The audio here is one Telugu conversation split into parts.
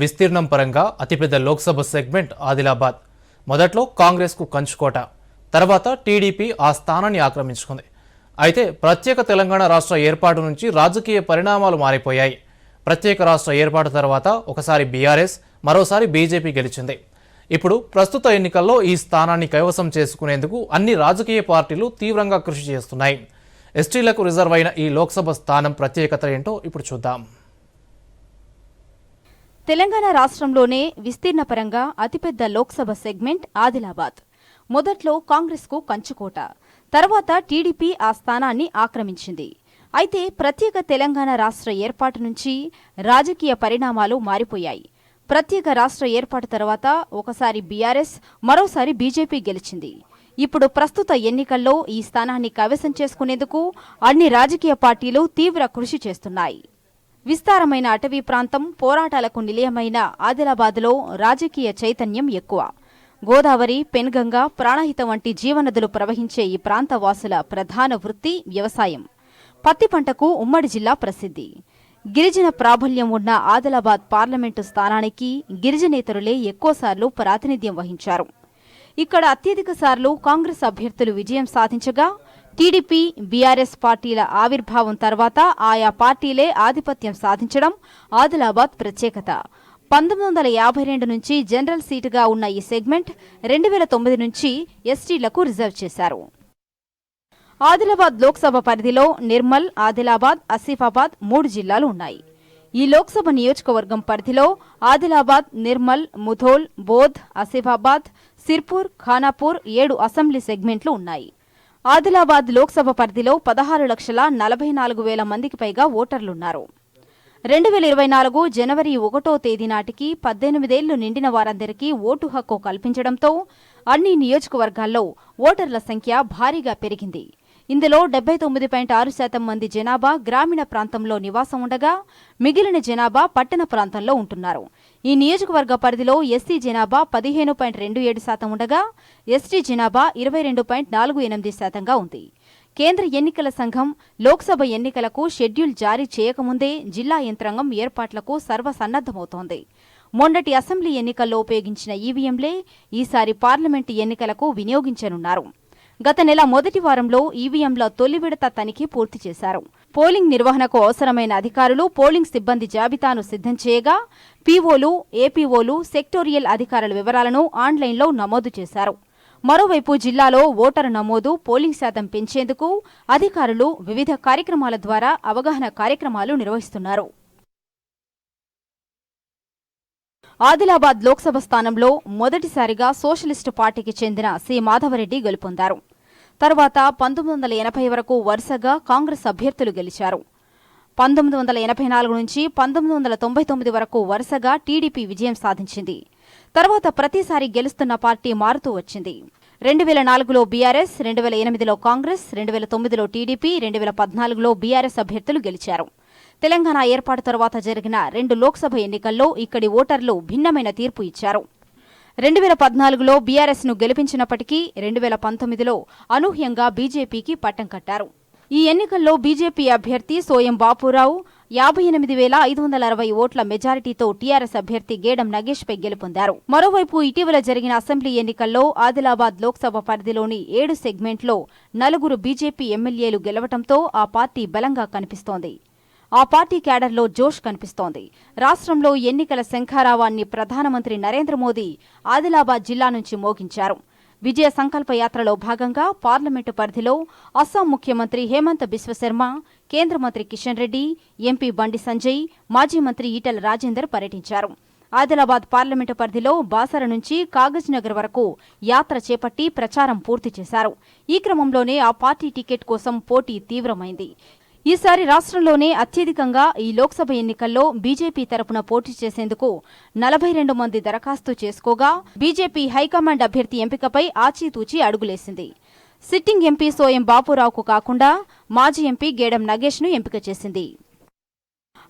విస్తీర్ణం పరంగా అతిపెద్ద లోక్సభ సెగ్మెంట్ ఆదిలాబాద్. మొదట్లో కాంగ్రెస్కు కంచుకోట తర్వాత టీడీపీ ఆ స్థానాన్ని ఆక్రమించుకుంది. అయితే ప్రత్యేక తెలంగాణ రాష్ట్ర ఏర్పాటు నుంచి రాజకీయ పరిణామాలు మారిపోయాయి. ప్రత్యేక రాష్ట్ర ఏర్పాటు తర్వాత ఒకసారి బీఆర్ఎస్ మరోసారి బీజేపీ గెలిచింది. ఇప్పుడు ప్రస్తుత ఎన్నికల్లో ఈ స్థానాన్ని కైవసం చేసుకునేందుకు అన్ని రాజకీయ పార్టీలు తీవ్రంగా కృషి చేస్తున్నాయి. ఎస్టీలకు రిజర్వ్ అయిన ఈ లోక్సభ స్థానం ప్రత్యేకత ఏంటో ఇప్పుడు చూద్దాం. తెలంగాణ రాష్ట్రంలోనే విస్తీర్ణ పరంగా అతిపెద్ద లోక్సభ సెగ్మెంట్ ఆదిలాబాద్. మొదట్లో కాంగ్రెస్కు కంచుకోట తర్వాత టీడీపీ ఆ స్థానాన్ని ఆక్రమించింది. అయితే ప్రత్యేక తెలంగాణ రాష్ట్ర ఏర్పాటు నుంచి రాజకీయ పరిణామాలు మారిపోయాయి. ప్రత్యేక రాష్ట్ర ఏర్పాటు తర్వాత ఒకసారి బీఆర్ఎస్ మరోసారి బీజేపీ గెలిచింది. ఇప్పుడు ప్రస్తుత ఎన్నికల్లో ఈ స్థానాన్ని కైవసం చేసుకునేందుకు అన్ని రాజకీయ పార్టీలు తీవ్ర కృషి చేస్తున్నాయి. విస్తారమైన అటవీ ప్రాంతం పోరాటాలకు నిలయమైన ఆదిలాబాద్లో రాజకీయ చైతన్యం ఎక్కువ. గోదావరి పెన్గంగ ప్రాణహిత వంటి జీవనదులు ప్రవహించే ఈ ప్రాంత వాసుల ప్రధాన వృత్తి వ్యవసాయం. పత్తి పంటకు ఉమ్మడి జిల్లా ప్రసిద్ధి. గిరిజన ప్రాబల్యం ఉన్న ఆదిలాబాద్ పార్లమెంటు స్థానానికి గిరిజనేతరులే ఎక్కువసార్లు ప్రాతినిధ్యం వహించారు. ఇక్కడ అత్యధిక సార్లు కాంగ్రెస్ అభ్యర్థులు విజయం సాధించగా టీడీపీ బీఆర్ఎస్ పార్టీల ఆవిర్భావం తర్వాత ఆయా పార్టీలే ఆధిపత్యం సాధించడం ఆదిలాబాద్ ప్రత్యేకత. పంతొమ్మిది వందల యాభై రెండు నుంచి జనరల్ సీటుగా ఉన్న ఈ సెగ్మెంట్ రెండు వేల తొమ్మిది నుంచి ఎస్టీలకు రిజర్వ్ చేశారు. ఆదిలాబాద్ లోక్సభ పరిధిలో నిర్మల్ ఆదిలాబాద్ ఆసిఫాబాద్ మూడు జిల్లాలు ఉన్నాయి. ఈ లోక్సభ నియోజకవర్గం పరిధిలో ఆదిలాబాద్ నిర్మల్ ముధోల్ బోధ్ ఆసిఫాబాద్ సిర్పూర్ ఖానాపూర్ ఏడు అసెంబ్లీ సెగ్మెంట్లు ఉన్నాయి. ఆదిలాబాద్ లోక్సభ పరిధిలో పదహారు లక్షల నలభై నాలుగు వేల మందికి పైగా ఓటర్లున్నారు. రెండు వేల ఇరవై నాలుగు జనవరి ఒకటో తేదీ నాటికి పద్దెనిమిదేళ్ళు నిండిన వారందరికీ ఓటు హక్కు కల్పించడంతో అన్ని నియోజకవర్గాల్లో ఓటర్ల సంఖ్య భారీగా పెరిగింది. ఇందులో డెబ్బై తొమ్మిది పాయింట్ ఆరు శాతం మంది జనాభా గ్రామీణ ప్రాంతంలో నివాసం ఉండగా మిగిలిన జనాభా పట్టణ ప్రాంతంలో ఉంటున్నారు. ఈ నియోజకవర్గ పరిధిలో ఎస్సీ జనాభా పదిహేను పాయింట్ రెండు ఏడు శాతం ఉండగా ఎస్టీ జనాభా ఇరవై రెండు పాయింట్ నాలుగు ఎనిమిది శాతంగా ఉంది. కేంద్ర ఎన్నికల సంఘం లోక్సభ ఎన్నికలకు షెడ్యూల్ జారీ చేయకముందే జిల్లా యంత్రాంగం ఏర్పాట్లకు సర్వసన్నద్దమవుతోంది మొన్నటి అసెంబ్లీ ఎన్నికల్లో ఉపయోగించిన ఈవీఎంలే ఈసారి పార్లమెంటు ఎన్నికలకు వినియోగించనున్నారు. గత నెల మొదటి వారంలో ఈవీఎంల తొలి విడత తనిఖీ పూర్తి చేశారు. పోలింగ్ నిర్వహణకు అవసరమైన అధికారులు పోలింగ్ సిబ్బంది జాబితాను సిద్ధం చేయగా పీఓలు ఏపీఓలు సెక్టోరియల్ అధికారుల వివరాలను ఆన్లైన్లో నమోదు చేశారు. మరోవైపు జిల్లాలో ఓటరు నమోదు పోలింగ్ శాతం పెంచేందుకు అధికారులు వివిధ కార్యక్రమాల ద్వారా అవగాహన కార్యక్రమాలు నిర్వహిస్తున్నారు. ఆదిలాబాద్ లోక్సభ స్థానంలో మొదటిసారిగా సోషలిస్టు పార్టీకి చెందిన సి. మాధవరెడ్డి గెలుపొందారు. తర్వాత పంతొమ్మిది వందల ఎనభై వరకు వరుసగా కాంగ్రెస్ అభ్యర్థులు గెలిచారు. పంతొమ్మిది వందల ఎనభై నాలుగు నుంచి పంతొమ్మిది వందల తొంభై తొమ్మిది వరకు వరుసగా టీడీపీ విజయం సాధించింది. తర్వాత ప్రతిసారి గెలుస్తున్న పార్టీ మారుతూ వచ్చింది. రెండు వేల నాలుగులో బీఆర్ఎస్ రెండు వేల ఎనిమిదిలో కాంగ్రెస్ రెండు వేల తొమ్మిదిలో టీడీపీ రెండు వేల పద్నాలుగులో బీఆర్ఎస్ అభ్యర్థులు గెలిచారు. తెలంగాణ ఏర్పాటు తర్వాత జరిగిన రెండు లోక్సభ ఎన్నికల్లో ఇక్కడి ఓటర్లు భిన్నమైన తీర్పు ఇచ్చారు. రెండు వేల పద్నాలుగులో బీఆర్ఎస్ను గెలిపించినప్పటికీ రెండు వేల పంతొమ్మిదిలో అనూహ్యంగా బీజేపీకి పట్టం కట్టారు. ఈ ఎన్నికల్లో బీజేపీ అభ్యర్థి సోయం బాపురావు యాభై ఎనిమిది వేల ఐదు వందల అరవై ఓట్ల మెజారిటీతో టీఆర్ఎస్ అభ్యర్థి గేడం నగేష్పై గెలుపొందారు. మరోవైపు ఇటీవల జరిగిన అసెంబ్లీ ఎన్నికల్లో ఆదిలాబాద్ లోక్సభ పరిధిలోని ఏడు సెగ్మెంట్లో నలుగురు బీజేపీ ఎమ్మెల్యేలు గెలవటంతో ఆ పార్టీ బలంగా కనిపిస్తోంది. ఆ పార్టీ క్యాడర్లో జోష్ కనిపిస్తోంది. రాష్ట్రంలో ఎన్నికల శంఖారావాన్ని ప్రధానమంత్రి నరేంద్ర మోదీ ఆదిలాబాద్ జిల్లా నుంచి మోగించారు. విజయ సంకల్ప యాత్రలో భాగంగా పార్లమెంటు పరిధిలో అస్సాం ముఖ్యమంత్రి హేమంత్ బిశ్వశర్మ కేంద్ర మంత్రి కిషన్ రెడ్డి ఎంపీ బండి సంజయ్ మాజీ మంత్రి ఈటల రాజేందర్ పర్యటించారు. ఆదిలాబాద్ పార్లమెంటు పరిధిలో బాసర నుంచి కాగజ్ నగర్ వరకు యాత్ర చేపట్టి ప్రచారం పూర్తి చేశారు. ఈ క్రమంలోనే ఆ పార్టీ టికెట్ కోసం పోటీ తీవ్రమైంది. ఈసారి రాష్ట్రంలోనే అత్యధికంగా ఈ లోక్సభ ఎన్నికల్లో బీజేపీ తరపున పోటీ చేసేందుకు నలభై రెండు మంది దరఖాస్తు చేసుకోగా బీజేపీ హైకమాండ్ అభ్యర్థి ఎంపికపై ఆచితూచి అడుగులేసింది. సిట్టింగ్ ఎంపీ సోయం బాపురావుకు కాకుండా మాజీ ఎంపీ గేడం నగేష్ను ఎంపిక చేసింది.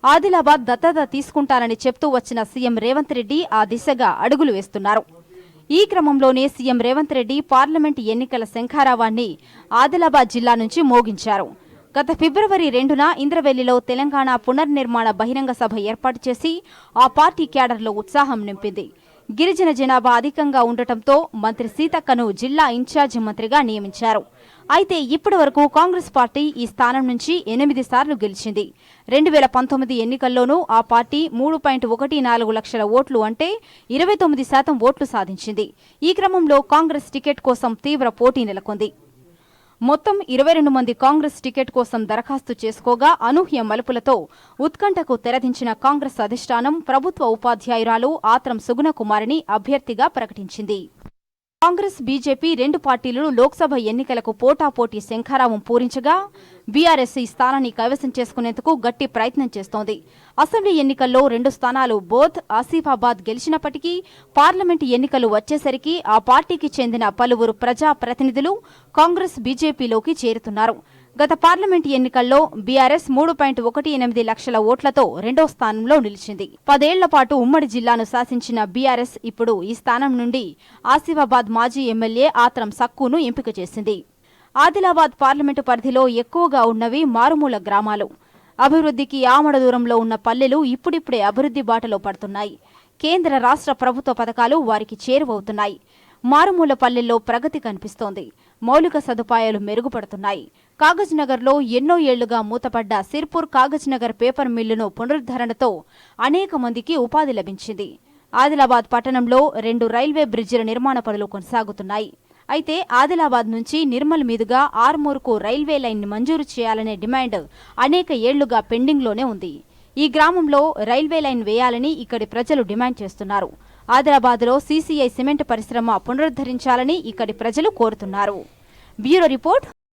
ఆదిలాబాద్ దత్తత తీసుకుంటానని చెప్తూ వచ్చిన సీఎం రేవంత్ రెడ్డి ఆ దిశగా అడుగులు వేస్తున్నారు. ఈ క్రమంలోనే సీఎం రేవంత్ రెడ్డి పార్లమెంట్ ఎన్నికల శంఖారావాన్ని ఆదిలాబాద్ జిల్లా నుంచి మోగించారు. గత ఫిబ్రవరి రెండున ఇంద్రవెల్లిలో తెలంగాణ పునర్నిర్మాణ బహిరంగ సభ ఏర్పాటు చేసి ఆ పార్టీ క్యాడర్లో ఉత్సాహం నింపింది. గిరిజన జనాభా అధికంగా ఉండటంతో మంత్రి సీతక్కను జిల్లా ఇన్ఛార్జి మంత్రిగా నియమించారు. అయితే ఇప్పటి వరకు కాంగ్రెస్ పార్టీ ఈ స్థానం నుంచి ఎనిమిది సార్లు గెలిచింది. రెండు వేల పంతొమ్మిది ఎన్నికల్లోనూ ఆ పార్టీ మూడు పాయింట్ ఒకటి నాలుగు లక్షల ఓట్లు అంటే ఇరవై తొమ్మిది శాతం ఓట్లు సాధించింది. ఈ క్రమంలో కాంగ్రెస్ టికెట్ కోసం తీవ్ర పోటీ నెలకొంది. మొత్తం ఇరవై రెండు మంది కాంగ్రెస్ టికెట్ కోసం దరఖాస్తు చేసుకోగా అనూహ్య మలుపులతో ఉత్కంఠకు తెరదించిన కాంగ్రెస్ అధిష్టానం ప్రభుత్వ ఉపాధ్యాయురాలు ఆత్రం సుగుణకుమారిని అభ్యర్థిగా ప్రకటించింది. కాంగ్రెస్ బీజేపీ రెండు పార్టీలు లోక్సభ ఎన్నికలకు పోటాపోటీ శంఖారావం పూరించగా బీఆర్ఎస్ ఈ స్థానాన్ని కైవసం చేసుకునేందుకు గట్టి ప్రయత్నం చేస్తోంది. అసెంబ్లీ ఎన్నికల్లో రెండు స్థానాలు బోధ్ ఆసిఫాబాద్ గెలిచినప్పటికీ పార్లమెంటు ఎన్నికలు వచ్చేసరికి ఆ పార్టీకి చెందిన పలువురు ప్రజా ప్రతినిధులు కాంగ్రెస్ బీజేపీలోకి చేరుతున్నారు. గత పార్లమెంట్ ఎన్నికల్లో బీఆర్ఎస్ మూడు పాయింట్ ఒకటి ఎనిమిది లక్షల ఓట్లతో రెండో స్థానంలో నిలిచింది. పదేళ్ళ పాటు ఉమ్మడి జిల్లాను శాసించిన బీఆర్ఎస్ ఇప్పుడు ఈ స్థానం నుండి ఆసిఫాబాద్ మాజీ ఎమ్మెల్యే ఆత్రం సక్కును ఎంపిక చేసింది. ఆదిలాబాద్ పార్లమెంటు పరిధిలో ఎక్కువగా ఉన్నవి మారుమూల గ్రామాలు. అభివృద్ధికి ఆమడ దూరంలో ఉన్న పల్లెలు ఇప్పుడిప్పుడే అభివృద్ధి బాటలో పడుతున్నాయి. కేంద్ర రాష్ట్ర ప్రభుత్వ పథకాలు వారికి చేరువవుతున్నాయి. మారుమూల పల్లెల్లో ప్రగతి కనిపిస్తోంది. మౌలిక సదుపాయాలు మెరుగుపడుతున్నాయి. కాగజ్నగర్లో ఎన్నో ఏళ్ళుగా మూతపడ్డ సిర్పూర్ కాగజ్నగర్ పేపర్ మిల్లును పునరుద్ధరణతో అనేక మందికి ఉపాధి లభించింది. ఆదిలాబాద్ పట్టణంలో రెండు రైల్వే బ్రిడ్జిల నిర్మాణ పనులు కొనసాగుతున్నాయి. అయితే ఆదిలాబాద్ నుంచి నిర్మల్ మీదుగా ఆర్మూర్కు రైల్వే లైన్ మంజూరు చేయాలనే డిమాండ్ అనేక ఏళ్ళుగా పెండింగ్లోనే ఉంది. ఈ గ్రామంలో రైల్వే లైన్ వేయాలని ఇక్కడి ప్రజలు డిమాండ్ చేస్తున్నారు. ఆదిలాబాద్లో సీసీఐ సిమెంట్ పరిశ్రమ పునరుద్ధరించాలని ఇక్కడి ప్రజలు కోరుతున్నారు. Bureau report